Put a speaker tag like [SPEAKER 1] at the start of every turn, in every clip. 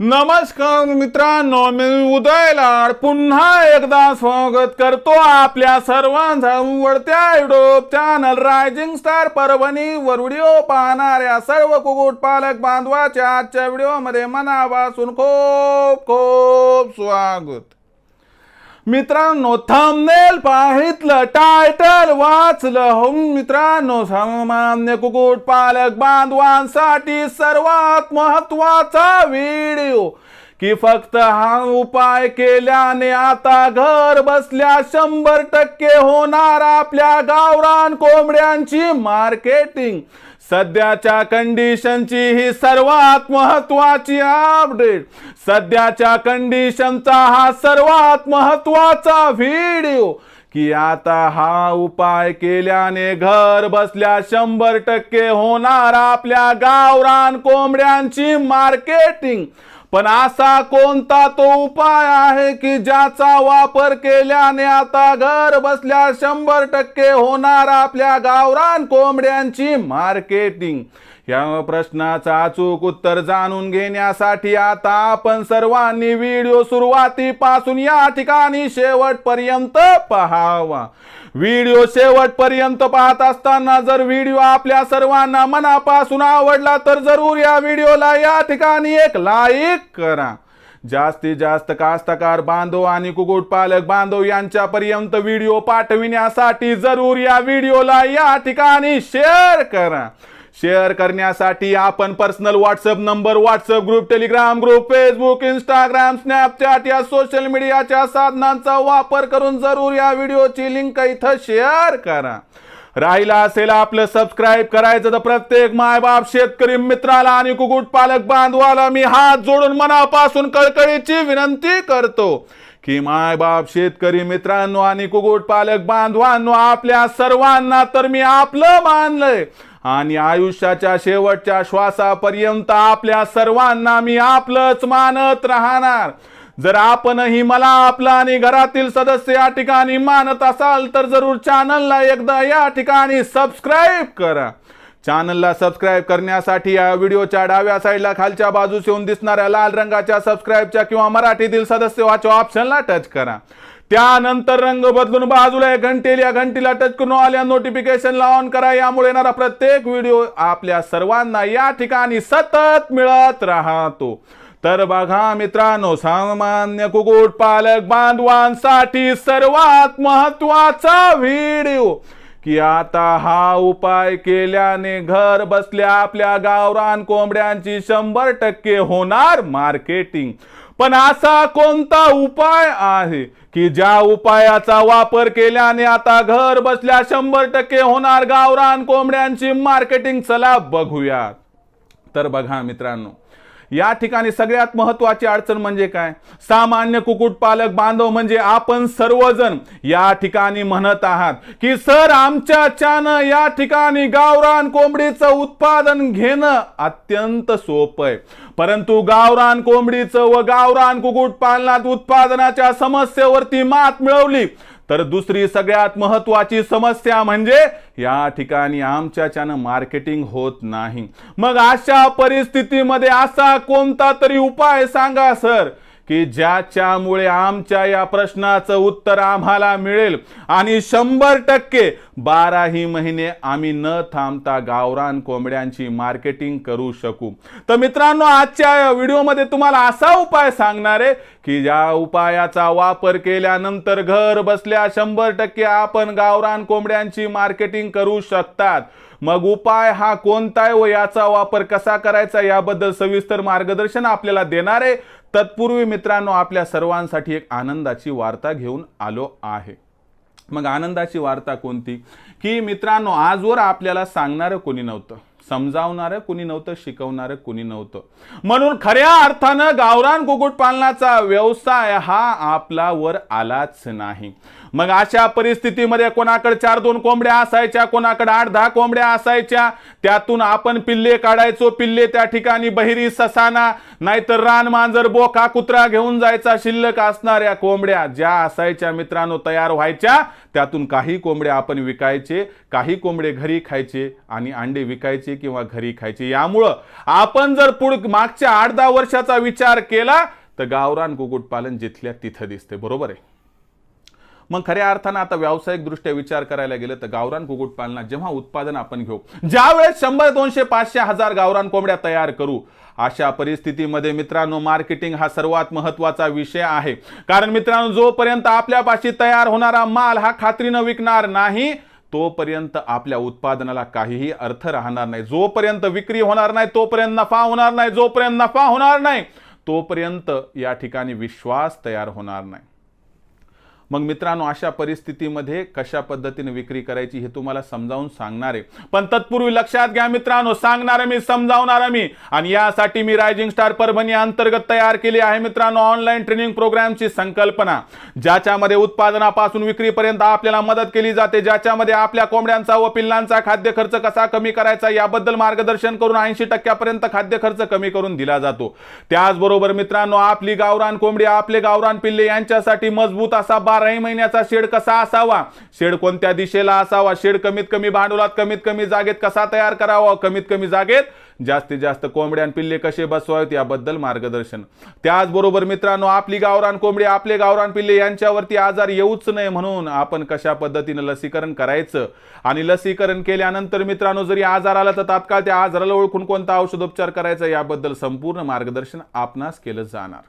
[SPEAKER 1] नमस्कार मित्रांनो मी उदय लाड पुन्हा एकदा स्वागत करतो आपल्या सर्वांचा आवडत्या YouTube channel rising star Parbhani वर व्हिडिओ पाहणाऱ्या सर्व कुकुट पालक बांधवाच्या आजच्या व्हिडिओमध्ये मनापासून खूप खूप स्वागत. मित्रांनो थंबनेल पाहितलं टायटल वाचलं. हो मित्रांनो सामान्य कुकुट पालक बांधवांसाठी सर्वात महत्त्वाचा व्हिडिओ की फक्त हा उपाय केल्याने आता घर बसल्या शंभर टक्के होणार आपल्या गावरान कोंबड्यांची मार्केटिंग. सध्याच्या कंडिशनची ही सर्वात महत्वाची अपडेट सध्याच्या कंडिशनचा हा सर्वात महत्त्वाचा व्हिडिओ की आता हा उपाय केल्याने घर बसल्या शंभर टक्के होणार आपल्या गावरान कोंबड्यांची मार्केटिंग. पण असा कोणता तो उपाय आहे की ज्याचा वापर केल्याने आता घर बसल्या शंभर टक्के होणार आपल्या गावरान कोंबड्यांची मार्केटिंग या प्रश्नाचं अचूक उत्तर जाणून घेण्यासाठी आता आपण सर्वांनी व्हिडिओ सुरुवातीपासून या ठिकाणी शेवटपर्यंत पहावा. व्हिडिओ शेवटपर्यंत पाहत असताना जर व्हिडिओ आपल्या सर्वांना मनापासून आवडला तर जरूर या व्हिडिओला या ठिकाणी एक लाईक करा. जास्तीत जास्त कास्तकार बांधव आणि कुक्कुटपालक बांधव यांच्यापर्यंत व्हिडिओ पाठविण्यासाठी जरूर या व्हिडिओला या ठिकाणी शेअर करा. शेअर करण्यासाठी आपण personal WhatsApp number WhatsApp group Telegram group Facebook Instagram Snapchat या सोशल मीडियाच्या साधनांचा वापर करून जरूर या व्हिडिओची लिंक इथं शेअर करा. राहिला असेल आपलं सबस्क्राईब करायचं तर प्रत्येक मायबाप शेतकरी मित्राला आणि कुकुट पालक बांधवाला मी हात जोडून मनापासून कळकळीची विनंती करतो की मायबाप शेतकरी मित्रांनो आणि कुकुट पालक बांधवांनो आपल्या सर्वांना तर मी आपलं मानलंय. आणि आयुष्याच्या शेवटच्या श्वासापर्यंत आपल्या सर्वांना मी आपलंच मानत राहणार. जर आपणही मला आपला आणि घरातील सदस्य या ठिकाणी मानत असाल तर जरूर चॅनलला एकदा या ठिकाणी सबस्क्राईब करा. चॅनलला सबस्क्राईब करण्यासाठी या व्हिडिओच्या डाव्या साईडला खालच्या बाजूस येऊन दिसणाऱ्या लाल रंगाच्या सबस्क्राईबच्या किंवा मराठीतील सदस्य वाचो ऑप्शनला टच करा. त्यानंतर रंग बदलून बाजूला एक घंटेल या घंटीला टच करून आल्या नोटिफिकेशनला ऑन करा. यामुळे येणारा प्रत्येक व्हिडिओ आपल्या सर्वांना या ठिकाणी सतत मिळत राहतो. तर बघा मित्रांनो सामान्य कुकुट पालक बांधवांसाठी सर्वात महत्त्वाचा व्हिडिओ की आता हा उपाय केल्याने घर बसल्या आपल्या गावरान कोंबड्यांची शंभर टक्के होणार मार्केटिंग पण असा कोणता उपाय आहे की ज्या उपायाचा वापर केल्याने आता घर बसल्या शंभर टक्के होणार गावरान कोंबड्यांची मार्केटिंग चला बघूयात. तर बघा मित्रांनो या ठिकाणी सगळ्यात महत्वाची अडचण म्हणजे काय? सामान्य कुक्कुटपालक बांधव म्हणजे आपण सर्वजण या ठिकाणी म्हणत आहात की सर आमच्या आमच्याच्यानं या ठिकाणी गावरान कोंबडीचं उत्पादन घेणं अत्यंत सोपं आहे. परंतु गावरान कोंबडीचं व गावरान कुक्कुटपालनात उत्पादनाच्या समस्येवरती मात मिळवली तर दुसरी सगळ्यात महत्वाची समस्या म्हणजे या ठिकाणी आमच्याच्यानं मार्केटिंग होत नाही. मग अशा परिस्थितीमध्ये असा कोणता तरी उपाय सांगा सर की ज्याच्यामुळे आमच्या या प्रश्नाचं उत्तर आम्हाला मिळेल? आणि शंभर टक्के बाराही महिने आम्ही न थांबता गावरान कोंबड्यांची मार्केटिंग करू शकू. तर मित्रांनो आजच्या या व्हिडिओमध्ये तुम्हाला असा उपाय सांगणार आहे की ज्या उपायाचा वापर केल्यानंतर घर बसल्या शंभर टक्के आपण गावरान कोंबड्यांची मार्केटिंग करू शकतात. मग उपाय हा कोणता आहे व याचा वापर कसा करायचा याबद्दल सविस्तर मार्गदर्शन आपल्याला देणार आहे. तत्पूर्वी मित्रांनो आपल्या सर्वांसाठी एक आनंदाची वार्ता घेऊन आलो आहे. मग आनंदाची वार्ता कोणती? की मित्रांनो आजवर आपल्याला सांगणारं कोणी नव्हतं. समजावणारं कुणी नव्हतं शिकवणारं कुणी नव्हतं. म्हणून खऱ्या अर्थानं गावरान कुक्कुट पालनाचा व्यवसाय हा आपला वर आलाच नाही. मग अशा परिस्थितीमध्ये कोणाकडे चार दोन कोंबड्या असायच्या कोणाकडे आठ दहा कोंबड्या असायच्या त्यातून आपण पिल्ले काढायचो पिल्ले त्या ठिकाणी बहिरी ससाना नाहीतर रान मांजर बोका कुत्रा घेऊन जायचा शिल्लक असणाऱ्या कोंबड्या ज्या असायच्या मित्रांनो तयार व्हायच्या त्यातून काही कोंबड्या आपण विकायचे काही कोंबडे घरी खायचे आणि अंडे विकायचे किंवा घरी खायचे. यामुळं आपण जर पुढ मागच्या आठ दहा वर्षाचा विचार केला तर गावरान कुक्कुटपालन जिथल्या तिथं दिसते. बरोबर आहे? मग खऱ्या अर्थानं आता व्यावसायिक दृष्ट्या विचार करायला गेलं तर गावरान कुक्कुटपालना जेव्हा उत्पादन आपण घेऊ ज्या वेळेस शंभर दोनशे पाचशे हजार गावरान कोंबड्या तयार करू अशा परिस्थितीमध्ये मित्रांनो मार्केटिंग हा सर्वात महत्त्वाचा विषय आहे. कारण मित्रांनो जोपर्यंत आपल्यापाशी तयार होणारा माल हा खात्रीनं विकणार नाही तोपर्यंत आपल्या उत्पादनाला काहीही अर्थ राहणार नाही. जोपर्यंत विक्री होणार नाही तोपर्यंत नफा होणार नाही. जोपर्यंत नफा होणार नाही तोपर्यंत या ठिकाणी विश्वास तयार होणार नाही. मग मित्रांनो अशा परिस्थितीमध्ये कशा पद्धतीने विक्री करायची हे तुम्हाला समजावून सांगणार आहे. पण तत्पूर्वी लक्षात घ्या मित्रांनो सांगणार मी समजावणार मी. आणि यासाठी मी रायझिंग स्टार परभणी अंतर्गत तयार केली आहे मित्रांनो ऑनलाईन ट्रेनिंग प्रोग्रामची संकल्पना ज्याच्यामध्ये उत्पादनापासून विक्रीपर्यंत आपल्याला मदत केली जाते ज्याच्यामध्ये आपल्या कोंबड्यांचा व पिल्लांचा खाद्य खर्च कसा कमी करायचा याबद्दल मार्गदर्शन करून ऐंशी टक्क्यापर्यंत खाद्य खर्च कमी करून दिला जातो. त्याचबरोबर मित्रांनो आपली गावरान कोंबडी आपले गावरान पिल्ले यांच्यासाठी मजबूत असा बाराही महिन्याचा शेड कसा असावा? शेड कोणत्या दिशेला असावा? शेड कमीत कमी भांडवलात कमीत कमी जागेत कसा तयार करावा? कमीत कमी जागेत जास्तीत जास्त कोंबड्या आणि पिल्ले कसे बसवावेत याबद्दल मार्गदर्शन. त्याचबरोबर मित्रांनो आपली गावरान कोंबडी आपले गावरान पिल्ले यांच्यावरती आजार येऊच नये म्हणून आपण कशा पद्धतीनं लसीकरण करायचं? आणि लसीकरण केल्यानंतर मित्रांनो जरी आजार आला तर तात्काळ त्या आजाराला ओळखून कोणता औषधोपचार करायचा याबद्दल संपूर्ण मार्गदर्शन आपणास केलं जाणार.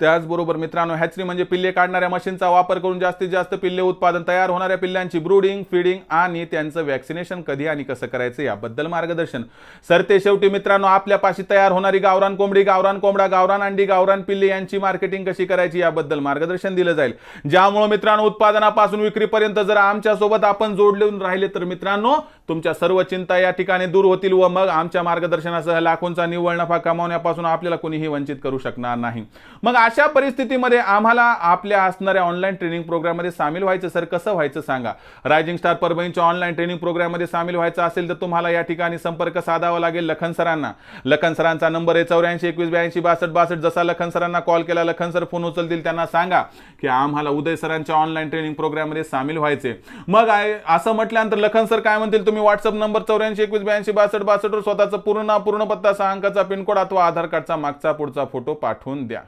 [SPEAKER 1] त्याचबरोबर मित्रांनो हॅचरी म्हणजे पिल्ले काढणाऱ्या मशीनचा वापर करून जास्तीत जास्त पिल्ले उत्पादन तयार होणाऱ्या पिल्ल्यांची ब्रूडिंग फीडिंग आणि त्यांचं व्हॅक्सिनेशन कधी आणि कसं करायचं याबद्दल मार्गदर्शन. सरते शेवटी मित्रांनो आपल्यापाशी तयार होणारी गावरान कोंबडी गावरान कोंबडा गावरान अंडी गावरान पिल्ले यांची मार्केटिंग कशी करायची याबद्दल मार्गदर्शन दिलं जाईल. ज्यामुळे मित्रांनो उत्पादनापासून विक्रीपर्यंत जर आमच्यासोबत आपण जोडलेून राहिले तर मित्रांनो तुमच्या सर्व चिंता या ठिकाणी दूर होतील व मग आमच्या मार्गदर्शनासह लाखोंचा निव्वळ नफा कमावण्यापासून आपल्याला कोणीही वंचित करू शकणार नाही. मग अशा परिस्थितीमध्ये आम्हाला आपल्या असणाऱ्या ऑनलाईन ट्रेनिंग प्रोग्राममध्ये सामील व्हायचं सर? कसं व्हायचं सांगा? रायझिंग स्टार परभणीच्या ऑनलाईन ट्रेनिंग प्रोग्राममध्ये सामील व्हायचं असेल तर तुम्हाला या ठिकाणी संपर्क साधावा लागेल लखन सरांना. लखन सरांचा नंबर आहे चौऱ्याऐंशी एकवीस ब्याऐंशी बासष्ट बासष्ट. जसा लखन सरांना कॉल केला लखन सर फोन उचलतील त्यांना सांगा की आम्हाला उदय सरांच्या ऑनलाईन ट्रेनिंग प्रोग्राममध्ये सामील व्हायचे मग असं म्हटल्यानंतर लखन सर काय म्हणतील? तुम्ही व्हॉट्सअप नंबर चौऱ्याऐंशी एकवीस ब्याऐंशी बासष्ट बासष्टवर स्वतःचा पूर्ण पूर्ण पत्ता सहा अंकाचा पिनकोड अथवा आधार कार्डचा मागचा पुढचा फोटो पाठवून द्या.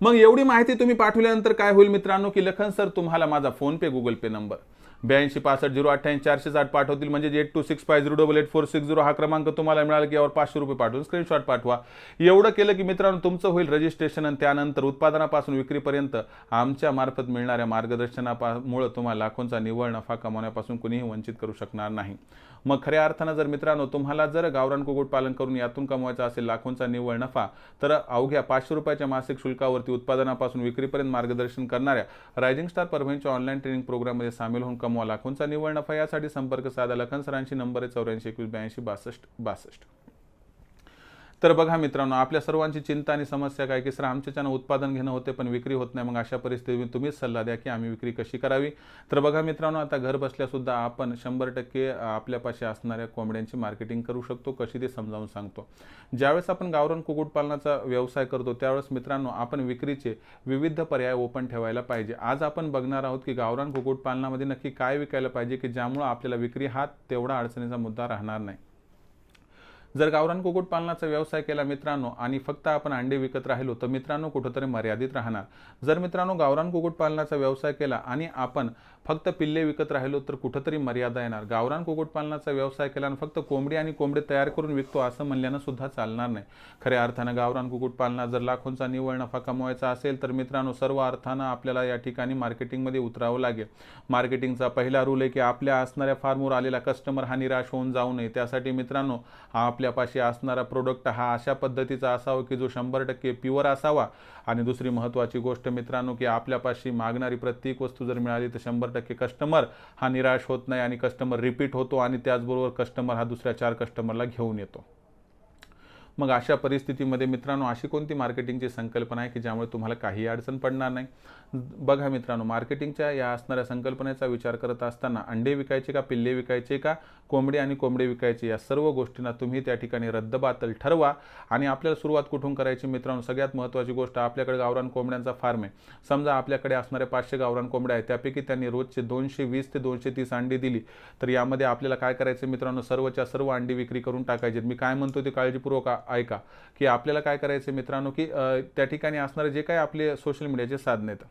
[SPEAKER 1] मग एवढी माहिती तुम्ही पाठवल्यानंतर काय होईल मित्रांनो की लखन सर तुम्हाला माझा फोन पे गुगल पे नंबर. ब्याऐंशी पासष्ट झिरो अठ्ठ्याऐंशी चारशे साठ पाठवतील. म्हणजे eight two six five zero double eight four six zero हा क्रमांक तुम्हाला मिळाला की यावर पाचशे रुपये पाठवून स्क्रीनशॉट पाठवा. एवढं केलं की मित्रांनो तुमचं होईल रजिस्ट्रेशन आणि त्यानंतर उत्पादनापासून विक्रीपर्यंत आमच्या मार्फत मिळणाऱ्या मार्गदर्शनामुळे तुम्हाला लाखोंचा निव्वळ नफा कमावण्यापासून कुणीही वंचित करू शकणार नाही. मग खऱ्या अर्थानं जर मित्रांनो तुम्हाला जर गावरान कुक्कुटपालन करून यातून कमवायचा असेल लाखोंचा निव्वळ नफा तर अवघ्या पाचशे रुपयाच्या मासिक शुल्कावरती उत्पादनापासून विक्रीपर्यंत मार्गदर्शन करणाऱ्या रायझिंग स्टार परभणीच्या ऑनलाईन ट्रेनिंग प्रोग्राममध्ये सामील होऊन कमवा लाखोंचा निव्वळ नफा. यासाठी संपर्क साधा लखन सरांशी नंबर आहे चौऱ्याऐंशी एकवीस ब्याऐंशी बासष्ट बासष्ट. तर बघा मित्रांनो आपल्या सर्वांची चिंता आणि समस्या काय? की सर आमच्याच्यानं उत्पादन घेणं होते पण विक्री होत नाही. मग अशा परिस्थितीत तुम्हीच सल्ला द्या की आम्ही विक्री कशी करावी? तर बघा मित्रांनो आता घर बसल्यासुद्धा आपण शंभर टक्के आपल्यापाशी असणाऱ्या कोंबड्यांची मार्केटिंग करू शकतो कशी ते समजावून सांगतो. ज्यावेळेस आपण गावरान कुक्कुटपालनाचा व्यवसाय करतो त्यावेळेस मित्रांनो आपण विक्रीचे विविध पर्याय ओपन ठेवायला पाहिजे. आज आपण बघणार आहोत की गावरान कुक्कुटपालनामध्ये नक्की काय विकायला पाहिजे की ज्यामुळं आपल्याला विक्री हा तेवढा अडचणीचा मुद्दा राहणार नाही. जर गावरान कुक्कुटपालनाचा व्यवसाय केला मित्रांनो आणि फक्त आपण अंडे विकत राहिलो तर मित्रांनो कुठंतरी मर्यादित राहणार. जर मित्रांनो गावरान कुक्कुटपालनाचा व्यवसाय केला आणि आपण फक्त पिल्ले विकत राहिलो तर कुठंतरी मर्यादा येणार. गावरान कुक्कुटपालनाचा व्यवसाय केला आणि फक्त कोंबडी आणि कोंबडे तयार करून विकतो असं म्हणल्यानं सुद्धा चालणार नाही. खऱ्या अर्थानं गावरान कुक्कुटपालना जर लाखोंचा निव्वळ नफा कमवायचा असेल तर मित्रांनो सर्व अर्थानं आपल्याला या ठिकाणी मार्केटिंगमध्ये उतरावं लागेल. मार्केटिंगचा पहिला रूल आहे की आपल्या असणाऱ्या फार्मवर आलेला कस्टमर हा निराश होऊन जाऊ नये. त्यासाठी मित्रांनो हा आपल्यापाशी असणारा प्रोडक्ट हा अशा पद्धतीचा असावा की जो शंभर टक्के प्युअर असावा. आणि दुसरी महत्त्वाची गोष्ट मित्रांनो की आपल्यापाशी मागणारी प्रत्येक वस्तू जर मिळाली तर शंभर टक्के कस्टमर हा निराश होत नाही आणि कस्टमर रिपीट होतो आणि त्याचबरोबर कस्टमर हा दुसऱ्या चार कस्टमरला घेऊन येतो. मग अशा परिस्थितीमध्ये मित्रांनो अशी कोणती मार्केटिंगची संकल्पना आहे की ज्यामुळे तुम्हाला काही अडचण पडणार नाही? बघा मित्रांनो मार्केटिंगच्या या असणाऱ्या संकल्पनेचा विचार करत असताना अंडे विकायचे का पिल्ले विकायचे का कोंबडी आणि कोंबडे विकायचे या सर्व गोष्टींना तुम्ही त्या ठिकाणी रद्दबातल ठरवा. आणि आपल्याला सुरुवात कुठून करायची मित्रांनो? सगळ्यात महत्त्वाची गोष्ट आपल्याकडे गावरान कोंबड्यांचा फार्म आहे. समजा आपल्याकडे असणाऱ्या पाचशे गावरान कोंबड्या आहेत त्यापैकी त्यांनी रोजचे दोनशे वीस ते दोनशे तीस अंडी दिली. तर यामध्ये आपल्याला काय करायचं मित्रांनो? सर्वच्या सर्व अंडी विक्री करून टाकायचे. मी काय म्हणतो ते काळजीपूर्वक ऐका की आपल्याला काय करायचं मित्रांनो की त्या ठिकाणी असणारे जे काही आपले सोशल मीडियाचे साधन आहेत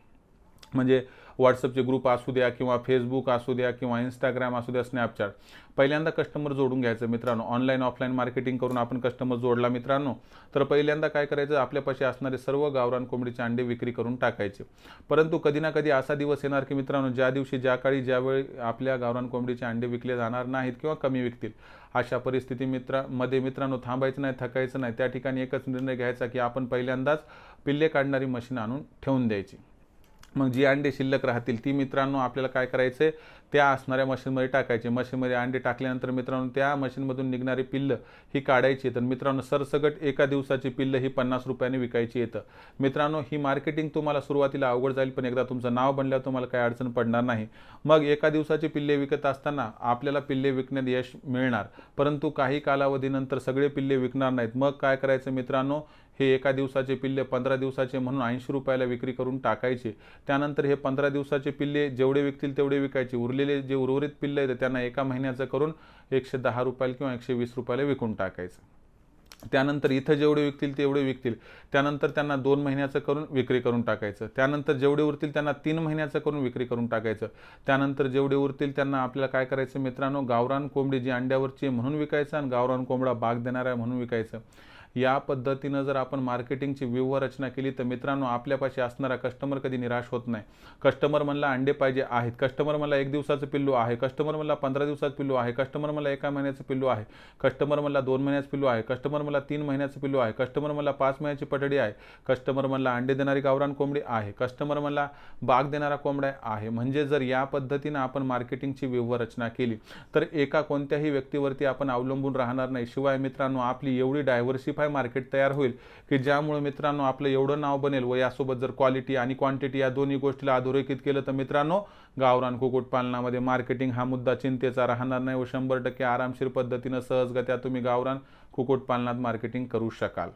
[SPEAKER 1] म्हणजे व्हॉट्सअपचे ग्रुप असू द्या किंवा फेसबुक असू द्या किंवा इंस्टाग्राम असू द्या स्नॅपचॅट पहिल्यांदा कस्टमर जोडून घ्यायचं मित्रांनो. ऑनलाईन ऑफलाईन मार्केटिंग करून आपण कस्टमर जोडला मित्रांनो तर पहिल्यांदा काय करायचं? आपल्यापाशी असणारे सर्व गावरान कोंबडीचे अंडे विक्री करून टाकायचे. परंतु कधी ना कधी असा दिवस येणार की मित्रांनो ज्या दिवशी ज्या काळी ज्यावेळी आपल्या गावरान कोंबडीचे अंडे विकले जाणार नाहीत किंवा कमी विकतील अशा परिस्थिती मित्रामध्ये मित्रांनो थांबायचं नाही थकायचं नाही. त्या ठिकाणी एकच निर्णय घ्यायचा की आपण पहिल्यांदाच पिल्ले काढणारी मशीन आणून ठेवून द्यायची. मग जी अंडे शिल्लक राहतील ती मित्रांनो आपल्याला काय करायचं त्या असणाऱ्या मशीनमध्ये टाकायचे. मशीनमध्ये अंडे टाकल्यानंतर मित्रांनो त्या मशीनमधून निघणारी पिल्लं ही काढायची तर मित्रांनो सरसगट एका दिवसाची पिल्लं ही पन्नास रुपयाने विकायची येतं. मित्रांनो ही मार्केटिंग तुम्हाला सुरुवातीला अवघड जाईल पण एकदा तुमचं नाव बनल्यावर तुम्हाला काही अडचण पडणार नाही. मग एका दिवसाची पिल्ले विकत असताना आपल्याला पिल्ले विकण्यात यश मिळणार. परंतु काही कालावधीनंतर सगळे पिल्ले विकणार नाहीत. मग काय करायचं मित्रांनो? हे एका दिवसाचे पिल्ले पंधरा दिवसाचे म्हणून ऐंशी रुपयाला विक्री करून टाकायचे. त्यानंतर हे पंधरा दिवसाचे पिल्ले जेवढे विकतील तेवढे विकायचे. उरलेले जे उर्वरित पिल्ले आहेत त्यांना एका महिन्याचं करून एकशे दहा रुपयाला किंवा एकशे वीस रुपयाला विकून टाकायचं. त्यानंतर इथं जेवढे विकतील तेवढे विकतील. त्यानंतर त्यांना दोन महिन्याचं करून विक्री करून टाकायचं. त्यानंतर जेवढे उरतील त्यांना तीन महिन्याचं करून विक्री करून टाकायचं. त्यानंतर जेवढे उरतील त्यांना आपल्याला काय करायचं मित्रांनो? गावरान कोंबडी जी अंड्यावरची म्हणून विकायचं आणि गावरान कोंबडा बाग आहे म्हणून विकायचं. या पद्धतीनं जर आपण मार्केटिंगची व्यूहरचना केली तर मित्रांनो आपल्यापाशी असणारा कस्टमर कधी निराश होत नाही. कस्टमर म्हणला अंडे पाहिजे आहेत. कस्टमर मला एक दिवसाचं पिल्लू आहे. कस्टमर मला पंधरा दिवसाचं पिल्लू आहे. कस्टमर मला एका महिन्याचं पिल्लू आहे. कस्टमर मला दोन महिन्याचं पिल्लू आहे. कस्टमर मला तीन महिन्याचं पिल्लू आहे. कस्टमर मला पाच महिन्याची पटडी आहे. कस्टमर मला अंडे देणारी गावरान कोंबडी आहे. कस्टमर मला बाग देणारा कोंबडा आहे. म्हणजे जर या पद्धतीनं आपण मार्केटिंगची व्यूहरचना केली तर एका कोणत्याही व्यक्तीवरती आपण अवलंबून राहणार नाही. शिवाय मित्रांनो आपली एवढी डायव्हर्सिफाय मार्केट तयार होईल की ज्यामुळे मित्रांनो आपलं एवढं नाव बनेल व यासोबत जर क्वालिटी आणि क्वांटिटी या दोन्ही गोष्टीला अधोरेखित केलं तर मित्रांनो गावरान कुक्कुटपालनामध्ये मार्केटिंग हा मुद्दा चिंतेचा राहणार नाही व शंभर टक्के आरामशीर पद्धतीनं सहजगत्या तुम्ही गावरान कुक्कुटपालनात मार्केटिंग करू शकाल.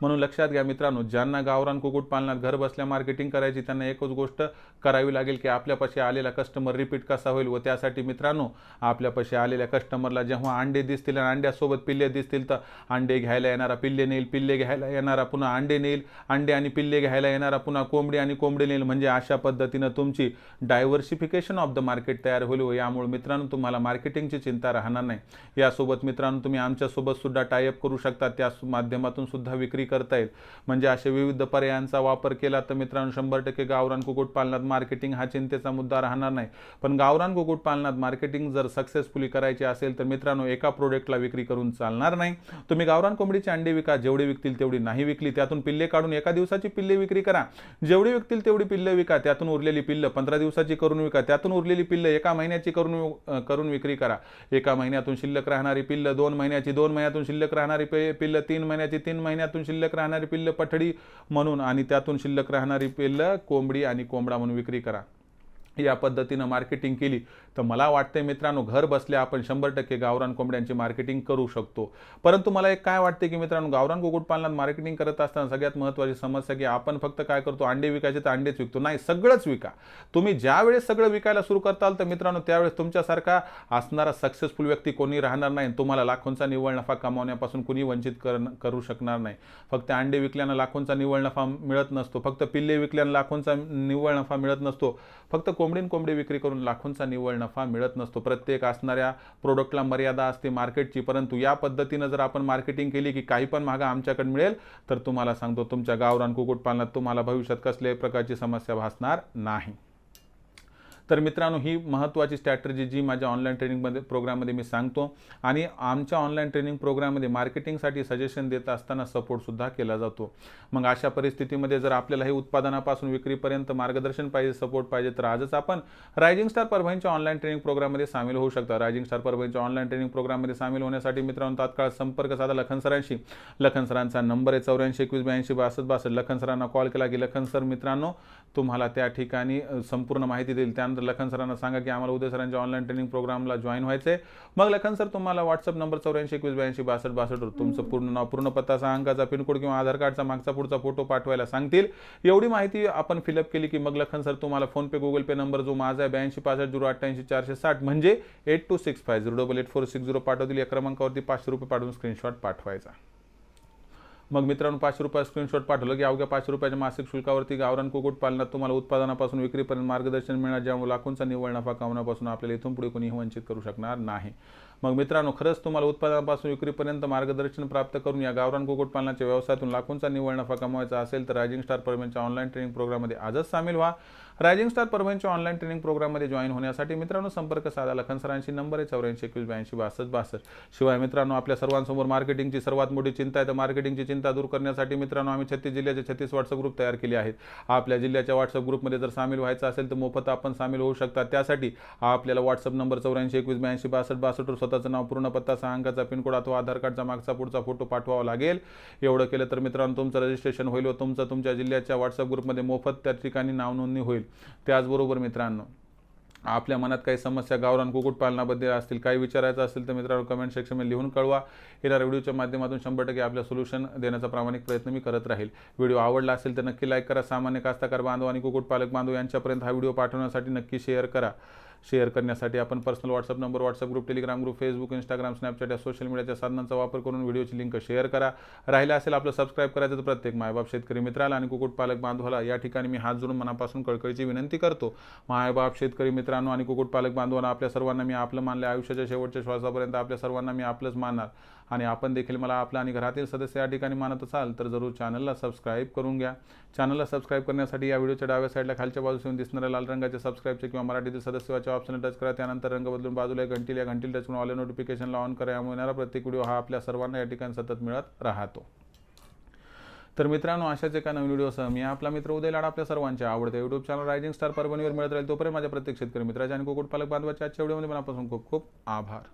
[SPEAKER 1] म्हणून लक्षात घ्या मित्रांनो ज्यांना गावरान कुक्कुटपालनात घर बसल्या मार्केटिंग करायची त्यांना एकच गोष्ट करावी लागेल की आपल्यापाशी आलेला कस्टमर रिपीट कसा होईल व त्यासाठी मित्रांनो आपल्यापाशी आलेल्या कस्टमरला जेव्हा अंडे दिसतील आणि अंड्यासोबत पिल्ले दिसतील तर अंडे घ्यायला येणारा पिल्ले नेईल पिल्ले घ्यायला येणारा पुन्हा अंडे नेईल अंडे आणि पिल्ले घ्यायला येणारा पुन्हा कोंबडी आणि कोंबडी नेईल. म्हणजे अशा पद्धतीनं तुमची डायव्हर्सिफिकेशन ऑफ द मार्केट तयार होईल व यामुळे मित्रांनो तुम्हाला मार्केटिंगची चिंता राहणार नाही. यासोबत मित्रांनो तुम्ही आमच्यासोबत सुद्धा टायअप करू शकता. त्या माध्यमातून सुद्धा विक्री करता येईल. म्हणजे अशा विविध पर्यायांचा वापर केला तर मित्रांनो शंभर टक्के गावरान कुक्कुटपालनात मार्केटिंग हा चिंतेचा मुद्दा राहणार नाही. पण गावरान कुक्कुटपालनात मार्केटिंग जर सक्सेसफुली करायची असेल तर मित्रांनो एका प्रोडक्टला विक्री करून चालणार नाही. तुम्ही गावरान कोंबडीचे अंडे विका जेवढे विकतील तेवढी नाही विकली त्यातून पिल्ले काढून एका दिवसाची पिल्ले विक्री करा. जेवढी विकतील तेवढी पिल्ले विका त्यातून उरलेली पिल्ल पंधरा दिवसाची करून विका त्यातून उरलेली पिल्ल एका महिन्याची करून करून विक्री करा. एका महिन्यातून शिल्लक राहणारी पिल्ल दोन महिन्याची दोन महिन्यातून शिल्लक राहणारी पिल्ल तीन महिन्याची तीन महिन्यातून शिल्लक शिल्लक राहणारी पिल्ल पठडी म्हणून आणि त्यातून शिल्लक राहणारी पिल्ल कोंबडी आणि कोंबडा म्हणून विक्री करा. या पद्धतीनं मार्केटिंग केली. तर मला वाटते मित्रांनो घर बसल्या आपण शंभर टक्के गावरान कोंबड्यांची मार्केटिंग करू शकतो. परंतु मला एक काय वाटते की मित्रांनो गावरान कुक्कुटपालनात मार्केटिंग करत असताना सगळ्यात महत्त्वाची समस्या की आपण फक्त काय करतो अंडे विकायचे तर अंडेच विकतो. नाही सगळंच विका. तुम्ही ज्या वेळेस सगळं विकायला सुरू करताल तर मित्रांनो त्यावेळेस तुमच्यासारखा असणारा सक्सेसफुल व्यक्ती कोणी राहणार नाही तुम्हाला लाखोंचा निव्वळ नफा कमावण्यापासून कुणी वंचित करू शकणार नाही. फक्त अंडे विकल्यानं लाखोंचा निव्वळ नफा मिळत नसतो. फक्त पिल्ले विकल्यानं लाखोंचा निव्वळ नफा मिळत नसतो. फक्त कोंबडीन कोंबडी विक्री करून लाखोंचा निव्वळ नफा मिळत नसतो. प्रत्येक असणाऱ्या प्रोडक्टला मर्यादा असते मार्केटची परंतु या पद्धतीनं जर आपण मार्केटिंग केली की काही पण महागा आमच्याकडे मिळेल तर तुम्हाला सांगतो तुमच्या गावरान कुक्कुटपालनात तुम्हाला भविष्यात कसल्याही प्रकारची समस्या भासणार नाही. तर मित्रांनो ही महत्त्वाची स्ट्रॅटर्जी जी माझ्या ऑनलाईन ट्रेनिंगमध्ये प्रोग्राममध्ये मी सांगतो. आणि आमच्या ऑनलाईन ट्रेनिंग प्रोग्राममध्ये मार्केटिंगसाठी सजेशन देत असताना सपोर्टसुद्धा केला जातो. मग अशा परिस्थितीमध्ये जर आपल्याला हे उत्पादनापासून विक्रीपर्यंत मार्गदर्शन पाहिजे सपोर्ट पाहिजे तर आजच आपण रायझिंग स्टार परभणीच्या ऑनलाईन ट्रेनिंग प्रोग्राममध्ये सामील होऊ शकता. रायझिंग स्टार परभणीच्या ऑनलाईन ट्रेनिंग प्रोग्राममध्ये सामील होण्यासाठी मित्रांनो तात्काळ संपर्क साधा लखन सरांशी. लखन सरांचा नंबर आहे चौऱ्याऐंशी एकवीस ब्याऐंशी बासष्ट बासष्ट. लखन सरांना कॉल केला की लखन सर मित्रांनो तुम्हाला त्या ठिकाणी संपूर्ण माहिती देईल. त्यानंतर लखन सरांना सांगा की आम्हाला उदय सरांच्या ऑनलाईन ट्रेनिंग प्रोग्रामला जॉईन व्हायचं आहे मग लखन सर तुम्हाला व्हॉट्सअप नंबर चौऱ्याऐंशी एकवीस ब्याऐंशी बासष्ट बासष्टवर तुमचं पूर्ण नाव पूर्ण पत्ता सहा अंकाचा पिनकोड किंवा आधार कार्डचा मागचा पुढचा फोटो पाठवायला सांगतील. एवढी माहिती आपण फिलअप केली की मग लखन सर तुम्हाला फोनपे गुगल पे नंबर जो माझा आहे ब्याऐंशी पासष्ट झिरो अठ्ठ्याऐंशी चारशे साठ म्हणजे eight two six five zero double eight four six zero पाठवतील. या क्रमांकावरती पाचशे रुपये पाठवून स्क्रीनशॉट पाठवायचा. मग मित्रांनो पाचशे रुपये स्क्रीनशॉट पाठवलं की अवघ्या पाचशे रुपयाच्या मासिक शुल्कावरती गावरान कुक्कुटपालनात तुम्हाला उत्पादनापासून विक्रीपर्यंत मार्गदर्शन मिळणार ज्यामुळे लाखोंचा निव्वळ नफा कमवण्यापासून आपल्याला इथून पुढे कोणी वंचित करू शकणार नाही. मग मित्रांनो खरंच तुम्हाला उत्पादनापासून विक्रीपर्यंत मार्गदर्शन प्राप्त करून या गावरान कुक्कुटपालनाच्या व्यवसायातून लाखोंचा निव्वळ नफा कमवायचा असेल तर रायझिंग स्टार परमेंटच्या ऑनलाईन ट्रेनिंग प्रोग्राममध्ये आजच सामील व्हा. रायझिंग स्टार परमेंटच्या ऑनलाईन ट्रेनिंग प्रोग्राममध्ये जॉईन होण्यासाठी मित्रांनो संपर्क साधा. लखन सरांशी नंबर आहे चौऱ्याऐंशी एकवीस ब्याऐंशी बासष्ट बासष्ट. शिवाय मित्रांनो आपल्या सर्वांसमोर मार्केटिंगची सर्वात मोठी चिंता आहे. तर मार्केटिंगची चिंता दूर करण्यासाठी मित्रांनो आम्ही छत्तीस जिल्ह्याचे छत्तीस व्हॉट्सअप ग्रुप तयार केले आहेत. आपल्या जिल्ह्याच्या व्हॉट्सअप ग्रुपमध्ये जर सामील व्हायचं असेल तर मोफत आपण सामील होऊ शकता. त्यासाठी आपल्याला व्हॉट्सअप नंबर चौऱ्याऐंशी एकवीस ब्याऐंशी बासष्ट बासष्टवर स्वतःचं नाव पूर्ण पत्ता सहा अंकाचा पिनकोड अथवा आधार कार्डचा मागचा पुढचा फोटो पाठवावा लागेल. एवढं केलं तर मित्रांनो तुमचं रजिस्ट्रेशन होईल व तुमचं तुमच्या जिल्ह्याच्या व्हॉट्सअप ग्रुपमध्ये मोफत त्या ठिकाणी नाव नोंदणी होईल. त्याचबरोबर मित्रांनो आपल्या मनात काही समस्या गावरान कुक्कुटपालनाबद्दल असतील काही विचारायचं असेल तर मित्रांनो कमेंट सेक्शनमध्ये लिहून कळवा. येणाऱ्या व्हिडिओच्या माध्यमातून शंभर टक्के आपल्या सोल्युशन देण्याचा प्रामाणिक प्रयत्न मी करत राहील. व्हिडिओ आवडला असेल तर नक्की लाईक करा. सामान्य कास्ताकार बांधव आणि कुक्कुटपालक बांधव यांच्यापर्यंत हा व्हिडिओ पाठवण्यासाठी नक्की शेअर करा. शेअर करण्यासाठी आपण personal WhatsApp number WhatsApp group Telegram group Facebook Instagram Snapchat या सोशल मीडियाच्या साधनांचा वापर करून व्हिडिओची लिंक शेअर करा. राहिला असेल आपलं सबस्क्राईब करायचं तर प्रत्येक मायबाप शेतकरी मित्राला आणि कुक्कुटपालक बांधवाला या ठिकाणी मी हात जोडून मनापासून कळकळीची विनंती करतो. मायबाप शेतकरी मित्रांनो आणि कुक्कुटपालक बांधवांना आपल्या सर्वांना मी आपलं मानले आयुष्याच्या शेवटच्या श्वासापर्यंत आपल्या सर्वांना मी आपलंच मानणार. आणि आपण देखील मला आपलं आणि घरातील सदस्य या ठिकाणी मानत असाल तर जरूर चॅनलला सबस्क्राईब करून घ्या. चॅनलला सबस्क्राईब करण्यासाठी या व्हिडिओच्या डाव्या साईडला खालच्या बाजूस येऊन दिसणाऱ्या लाल रंगाच्या सबस्क्राईबचे किंवा मराठीतील सदस्याच्या ऑप्शन टच करा. त्यानंतर रंग बदलून बाजूला एक घंटीला या घंटील टच करून ऑल नोटिफिकेशनला ऑन करा. यामुळे येणारा प्रत्येक व्हिडिओ हा आपल्या सर्वांना या ठिकाणी सतत मिळत राहतो. तर मित्रांनो अशाच एका नवीन व्हिडिओसह मी आपला मित्र उदय लाड आपल्या सर्वांच्या आवडत्या युट्यूब चॅनल रायझिंग स्टार परभणीवर मिळत राहील तोपर्यंत माझ्या प्रत्येक शेतकरी मित्राच्या आणि कुकुटपालक बांधवाच्या आजच्या व्हिडिओमध्ये मनापासून खूप खूप आभार.